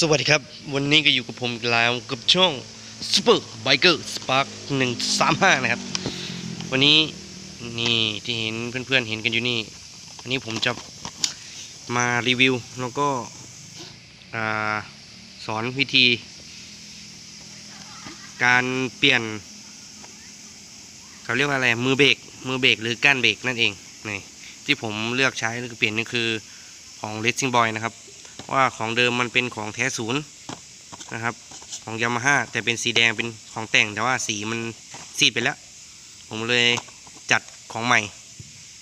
สวัสดีครับ วันนี้ก็อยู่กับผมอีกแล้วกับช่อง Super Biker Spark 135นะครับ วันนี้นี่ที่เห็นเพื่อนๆเห็นกันอยู่นี่ วันนี้ผมจะมารีวิว แล้วก็อสอนวิธี การเปลี่ยนเขาเรียกว่าอะไรมือเบรกมือเบรกหรือก้านเบรกนั่นเองนี่ที่ผมเลือกใช้แล้วก็เปลี่ยนนี่คือของ Racing Boy นะครับ ว่าของเดิมมันเป็นของแท้ศูนย์นะครับ ของยามาฮ่าแต่เป็นสีแดงเป็นของแต่งแต่ว่าสีมันซีดไปแล้ว ผมเลยจัดของใหม่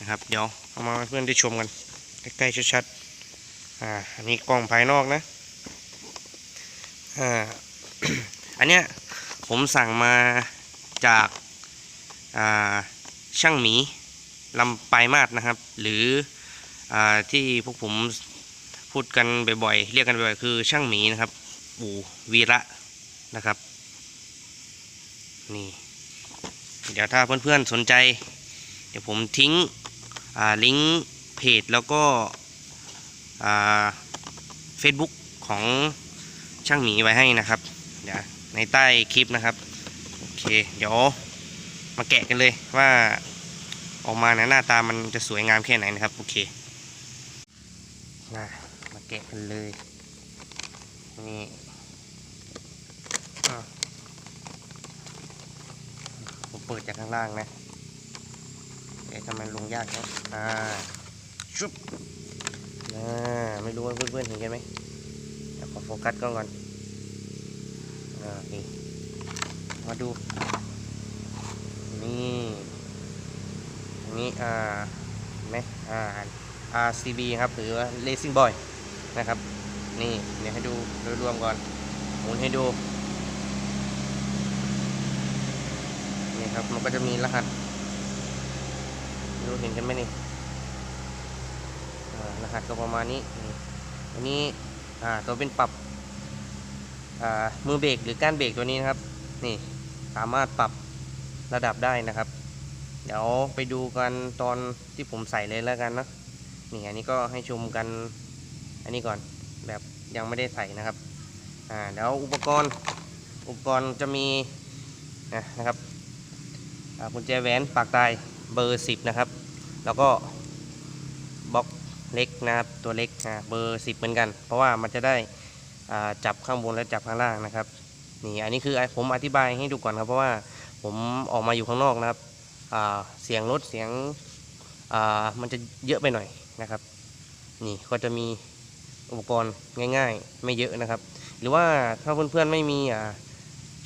นะครับ เดี๋ยวเอามาให้เพื่อนได้ชมกันใกล้ๆชัดๆอ่าอันนี้กล้องภายนอกนะอ่าอันเนี้ยผมสั่งมาจากอ่าช่างหมีลำปลายมาดนะครับ หรืออ่าที่พวกผม พูดกันบ่อยๆ เรียกกันบ่อยๆ คือช่างหมีนะครับ อู่วีระนะครับ นี่ เดี๋ยวถ้าเพื่อนๆสนใจ เดี๋ยวผมทิ้งลิงก์เพจแล้วก็อ่า Facebook ของช่างหมีไว้ให้นะครับ เดี๋ยวในใต้คลิปนะครับ โอเค เดี๋ยวมาแกะกันเลยว่าออกมานะหน้าตามันจะสวยงามแค่ไหนนะครับ โอเคมามา แกะกันเลย นี่ผมเปิดจากข้างล่างนะเอ๊ะทำไมลงยากเนาะอ่าชุบอ่าไม่รู้ว่าเพื่อนๆเห็นกันไหมเดี๋ยวขอโฟกัสกล้องก่อนอ่านี่มาดู นี่นนี้อ่าเห็นไหมอ่า RCB ครับ หรือว่า Racing Boy นะครับ นี่เดี๋ยวให้ดูโดยรวมก่อนหมุนให้ดูนี่ครับมันก็จะมีรหัสไม่รู้เห็นกันไหมนี่รหัสก็ประมาณนี้นี่อันนี้อ่าตัวเป็นปรับอ่ามือเบรกหรือก้านเบรกตัวนี้นะครับ นี่สามารถปรับระดับได้นะครับ เดี๋ยวไปดูกันตอนที่ผมใส่เลยแล้วกันนะนี่อันนี้ก็ให้ชมกัน อันนี้ก่อนแบบยังไม่ได้ใส่นะครับอ่าเดี๋ยวอุปกรณ์อุปกรณ์จะมีนะนะครับอากุญแจแหวนปากตายเบอร์ 10 นะครับ แล้วก็บล็อกเล็กนะครับตัวเล็กอ่าเบอร์ 10 เหมือนกัน เพราะว่ามันจะได้อ่าจับข้างบนและจับข้างล่างนะครับนี่อันนี้คือผมอธิบายให้ดูก่อนครับ เพราะว่าผมออกมาอยู่ข้างนอกนะครับอ่าเสียงรถเสียงอ่ามันจะเยอะไปหน่อยนะครับ นี่ก็จะมี อุปกรณ์ง่าย ๆ ไม่เยอะนะครับ หรือว่าถ้าเพื่อนๆไม่มี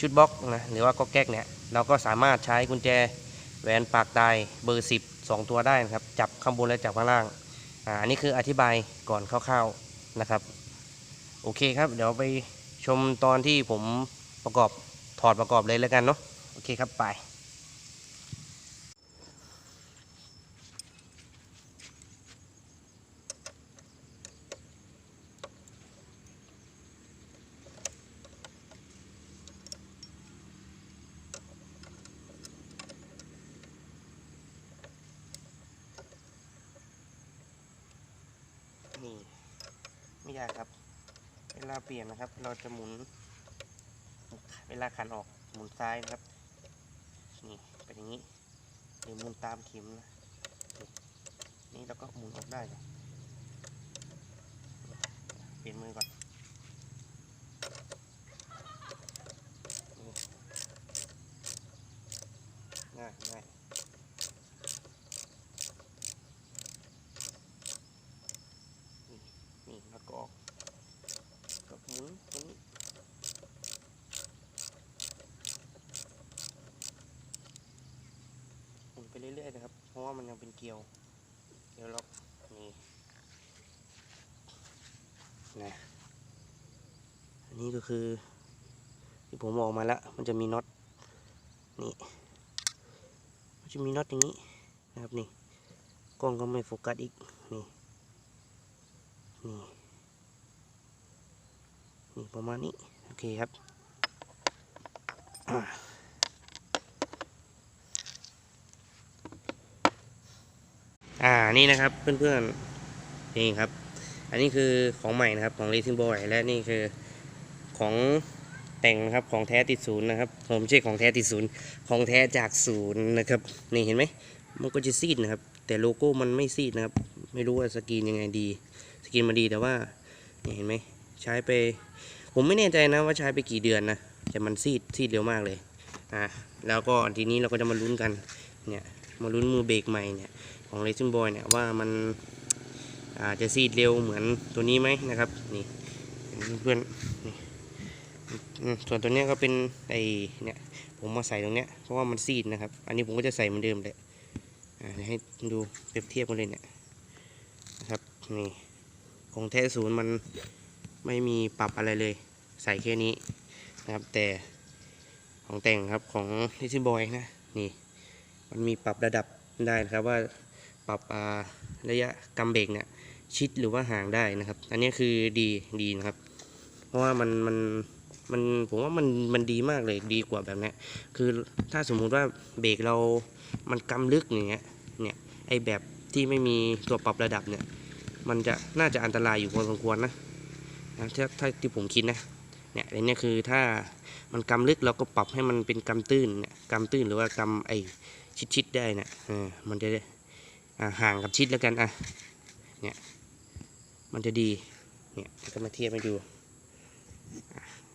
ชุดบล็อกนะหรือว่าก็แก๊กเนี่ยเราก็สามารถใช้กุญแจแหวนปากตายเบอร์ 10 2 ตัวได้นะครับ จับข้างบนและจับข้างล่างอ่าอันนี้คืออธิบายก่อนคร่าวๆนะครับ โอเคครับ เดี๋ยวไปชมตอนที่ผมประกอบถอดประกอบเลยแล้วกันเนาะโอเคครับไป นี่ไม่ยากครับ เวลาเปลี่ยนนะครับ เราจะหมุน เวลาขันออกหมุนซ้ายนะครับนี่เป็นอย่างนี้หรือหมุนตามเข็มนะนี่เราก็หมุนออกได้ เปลี่ยนมือก่อนง่ายง่ายนี่แล้วก็ออกก็หมุนตรงนี้ หมุนไปเรื่อยๆนะครับ เพราะ ว่ามันยังเป็นเกลียว เกลียวล็อกนี่นะอันนี้ก็คือที่ผมออกมาแล้วมันจะมีน็อตนี่มันจะมีน็อตอย่างนี้นะครับนี่กล้องก็ไม่โฟกัสอีกนี่นี่นี่ประมาณนี้โอเคครับ อ่านี่นะครับเพื่อนๆนี่ครับ อันนี้คือของใหม่นะครับของ Racing Boy และนี่คือของแต่งนะครับของแท้ติดศูนย์นะครับผมไม่ใช่ของแท้ติดศูนย์ของแท้จากศูนย์นะครับนี่เห็นไหมมันก็จะซีดนะครับ แต่โลโก้มันไม่ซีดนะครับ ไม่รู้ว่าสกรีนยังไงดี สกรีนมาดีแต่ว่านี่เห็นไหมใช้ไป ผมไม่แน่ใจนะว่าใช้ไปกี่เดือนนะแต่มันซีดซีดเร็วมากเลยอะแล้วก็ทีนี้เราก็จะมาลุ้นกันเนี่ยมาลุ้นมือเบรกใหม่เนี่ย ของ Racing Boy เนี่ยว่ามันอาจจะซีดเร็วเหมือนตัวนี้ไหมนะครับนี่เพื่อนนี่ส่วนตัวเนี้ยก็เป็นไอเนี่ยผมมาใส่ตรงเนี้ยเพราะว่ามันซีดนะครับ อันนี้ผมก็จะใส่เหมือนเดิมเลยให้ดูเปรียบเทียบกันเลยเนี่ยนะครับนี่ของแท้ศูนย์มันไม่มีปรับอะไรเลย ใส่แค่นี้นะครับ แต่ของแต่งครับของ l ิซ y Boy นะนี่มันมีปรับระดับได้นะครับว่า ปรับระยะกำเบรกเนี่ยชิดหรือว่าห่างได้นะครับ อันนี้คือดีดีนะครับ เพราะว่ามันมันมันผมว่ามันมันดีมากเลยดีกว่าแบบนี้คือถ้าสมมุติว่าเบรกเรา มันกำลึกอย่างเงี้ยเนี่ยไอแบบที่ไม่มีตัวปรับระดับเนี่ย มันจะน่าจะอันตรายอยู่พอสมควรนะนะถ้าถ้าที่ผมคิดนะเนี่ยอันนี้คือถ้ามันกำลึกเราก็ปรับให้มันเป็นกำตื้นเนี่ยกำตื้นหรือว่ากำไอชิดชิดๆได้เนี่ยมันจะได้ ห่างกับชิดแล้วกันอะเนี่ยมันจะดีเนี่ยก็มาเทียบให้ดู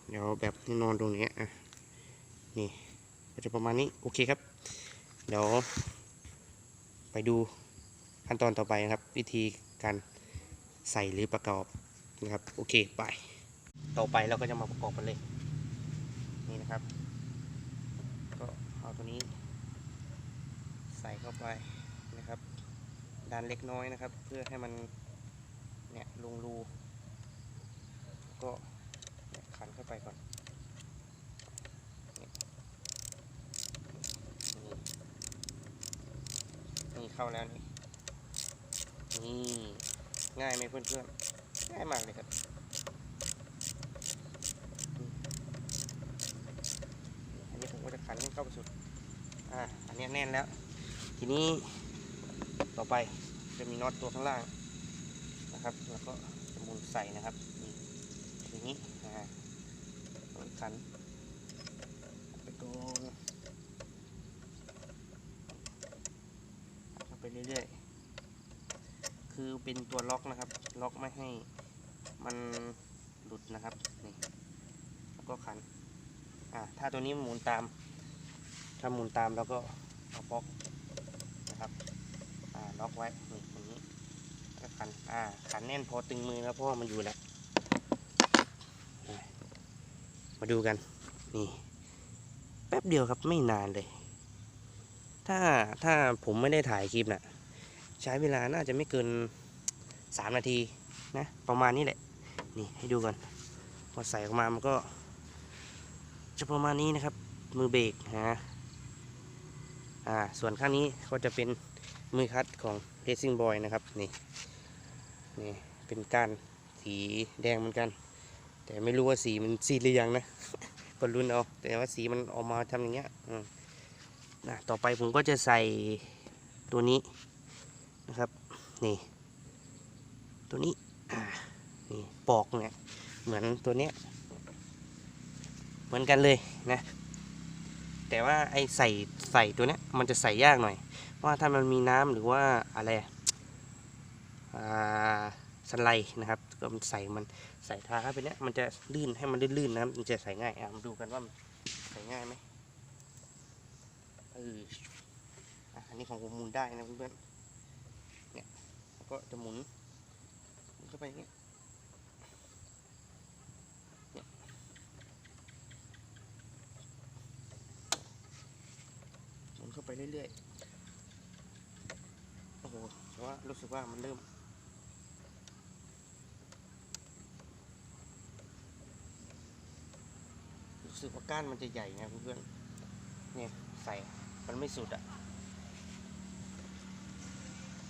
เดี๋ยวแบบนอนตรงนี้อะนี่ก็จะประมาณนี้โอเคครับ เดี๋ยวไปดูขั้นตอนต่อไปนะครับ วิธีการใส่หรือประกอบนะครับโอเคไป ต่อไปเราก็จะมาประกอบกันเลย นี่นะครับ ก็เอาตัวนี้ใส่เข้าไปานเล็กน้อยนะครับ เพื่อให้มันเนี่ยลงรูก็ขันเข้าไปก่อนนี่นี่เข้าแล้วนี่นี่ง่ายไหมเพื่อนๆง่ายมากเลยครับอันนี้ผมก็จะขันให้เข้าไปสุดอ่าอันนี้แน่นแล้ว ทีนี้ต่อไป จะมีน็อตตัวข้างล่างนะครับ แล้วก็จะหมุนใส่นะครับนี่อย่างนี้อ่าขันไปก่อนไปเรื่อยๆ คือเป็นตัวล็อกนะครับ ล็อกไม่ให้มันหลุดนะครับนี่แล้วก็ขันอ่าถ้าตัวนี้หมุนตาม ถ้าหมุนตามแล้วก็เอาบล็อกนะครับอ่าล็อกไว้นี่ ขันอ่าขันแน่นพอตึงมือแล้วเพราะว่ามันอยู่แล้ว มาดูกัน นี่ แป๊บเดียวครับไม่นานเลย ถ้าถ้าผมไม่ได้ถ่ายคลิปน่ะ ใช้เวลาน่าจะไม่เกิน3นาทีนะ ประมาณนี้แหละ นี่ให้ดูก่อนพอใส่ออกมามันก็ จะประมาณนี้นะครับ มือเบรกนะอ่าส่วนข้างนี้ก็จะเป็นมือคัดของ Racing Boy นะครับนี่ นี่เป็นก้านสีแดงเหมือนกัน แต่ไม่รู้ว่าสีมันซีดหรือยังนะก็รุนเอาแต่ว่าสีมันออกมาทำอย่างเงี้ยนะต่อไปผมก็จะใส่ตัวนี้นะครับนี่ตัวนี้อ่านี่ปอกเนี่ยเหมือนตัวเนี้ยเหมือนกันเลยนะแต่ว่าไอใส่ใส่ตัวเนี้ยมันจะใส่ยากหน่อยเพราะว่าถ้ามันมีน้ำหรือว่าอะไร อ่าสไลด์นะครับก็มันใส่มันใส่ทาเข้าไปเนี้ยมันจะลื่นให้มันลื่นๆนะครับมันจะใส่ง่ายอะมาดูกันว่ามันใส่ง่ายไหมเอออันนี้ของผมหมุนได้นะเพื่อนๆเนี่ยก็จะหมุนหมุนเข้าไปอย่างเงี้ยหมุนเข้าไปเรื่อยๆโอ้โหแต่ว่ารู้สึกว่ามันเริ่ม รู้ สึกว่าก้านมันจะใหญ่นะเพื่อนๆเนี่ยใส่มันไม่สุดอะ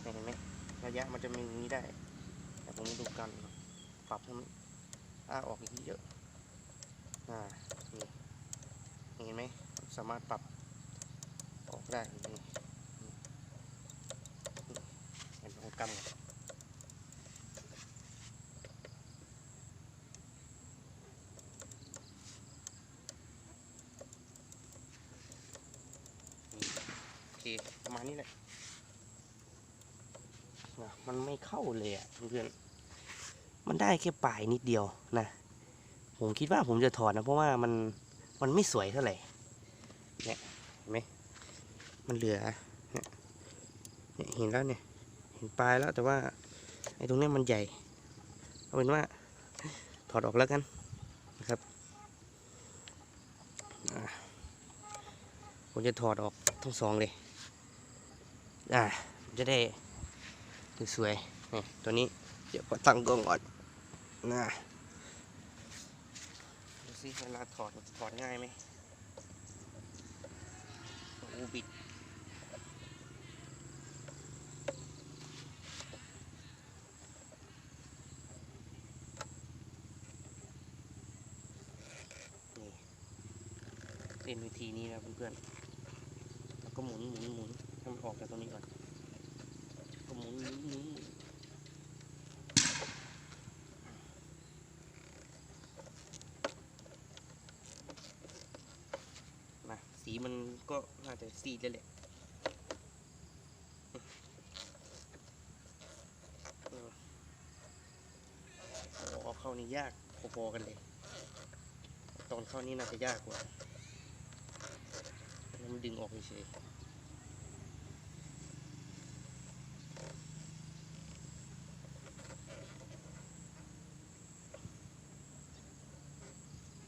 เนี่ยเห็นไหมระยะมันจะมีอย่างนี้ได้ แต่ผมดูกันปรับให้มันอ้าออกอีกทีเยอะอ่านี่เห็นไหมสามารถปรับออกได้นี่เห็นผมกำก่ อนประมาณนี้แหละนะมันไม่เข้าเลยอะเพื่อนๆมันได้แค่ปลายนิดเดียวนะ ผมคิดว่าผมจะถอดนะ เพราะว่ามันมันไม่สวยเท่าไหร่เนี่ยเห็นไหมมันเหลือเนี่ยเห็นแล้วเนี่ย เห็นปลายแล้วแต่ว่าไอ้ตรงเนี้ยมันใหญ่เอาเป็นว่าถอดออกแล้วกันนะครับผมจะถอดออกทั้งสองเลย อ่าจะได้สวยๆนี่ตัวนี้เดี๋ยวขอตั้งกล้องก่อนนะดูสิเวลาถอดถอดง่ายไหมอ้บิดนี่เล่นวิธีนี้นะเพื่อนๆ แล้วก็หมุนหมุนหมุน ให้มันออกจากตรงนี้ก่อนก็หมุนหมุนหมุนนมาสีมันก็น่าจะซีดเลยแหละออเอาออกเข้านี่ยากพอๆกันเลย ตอนเข้านี่น่าจะยากกว่าแล้วมันดึงออกเฉยๆ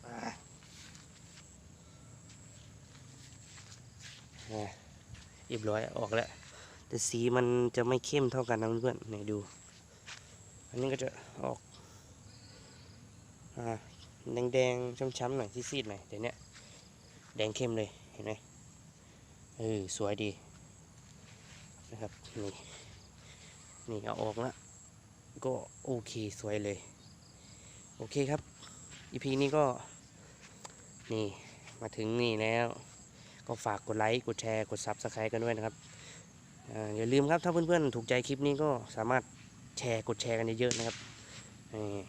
อ่า อ่าเรียบร้อยออกแล้ว แต่สีมันจะไม่เข้มเท่ากันนะเพื่อนๆไหนดู อันนี้ก็จะออกอ่าแดงๆช้ำๆหน่อยซีดๆหน่อยแต่เนี้ยแดงเข้มเลยเห็นไหมเออสวยดีนะครับนี่นี่เอาออกแล้วก็โอเคสวยเลย โอเคครับอีพีนี้ก็ นี่ มาถึงนี่แล้ว ก็ฝากกดไลค์กดแชร์กดซับสไครต์กันด้วยนะครับออย่าลืมครับถ้าเพื่อนๆถูกใจคลิปนี้ก็สามารถแชร์กดแชร์กันเยอะๆนะครับนี่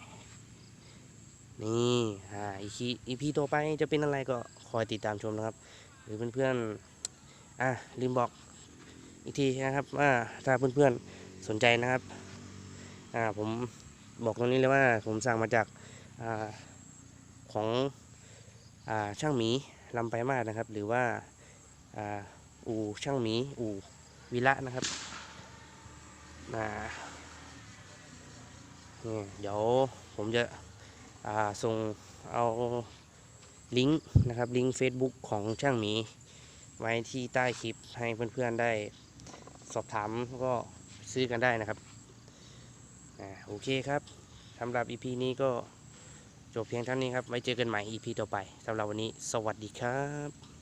นี่อ่าอีพีอีพีต่อไปจะเป็นอะไรก็คอยติดตามชมนะครับ หรือเพื่อนๆอะลืมบอกอีกทีนะครับว่าถ้าเพื่อนๆสนใจนะครับอ่าผมบอกตรงนี้เลยว่าผมสั่งมาจากอ่าของอ่าช่างหมี ลำไปมากนะครับ หรือว่าอู่ช่างหมีอู่วิระนะครับอ่านี่เดี๋ยวผมจะส่งเอาลิงก์นะครับลิงก์ Facebook ของช่างหมี ไว้ที่ใต้คลิปให้เพื่อนๆได้สอบถามแล้วก็ซื้อกันได้นะครับอ่าโอเคครับสำหรับ EP นี้ก็ จบเพียงเท่านี้ครับ ไว้เจอกันใหม่ EP ต่อไปสำหรับวันนี้ สวัสดีครับ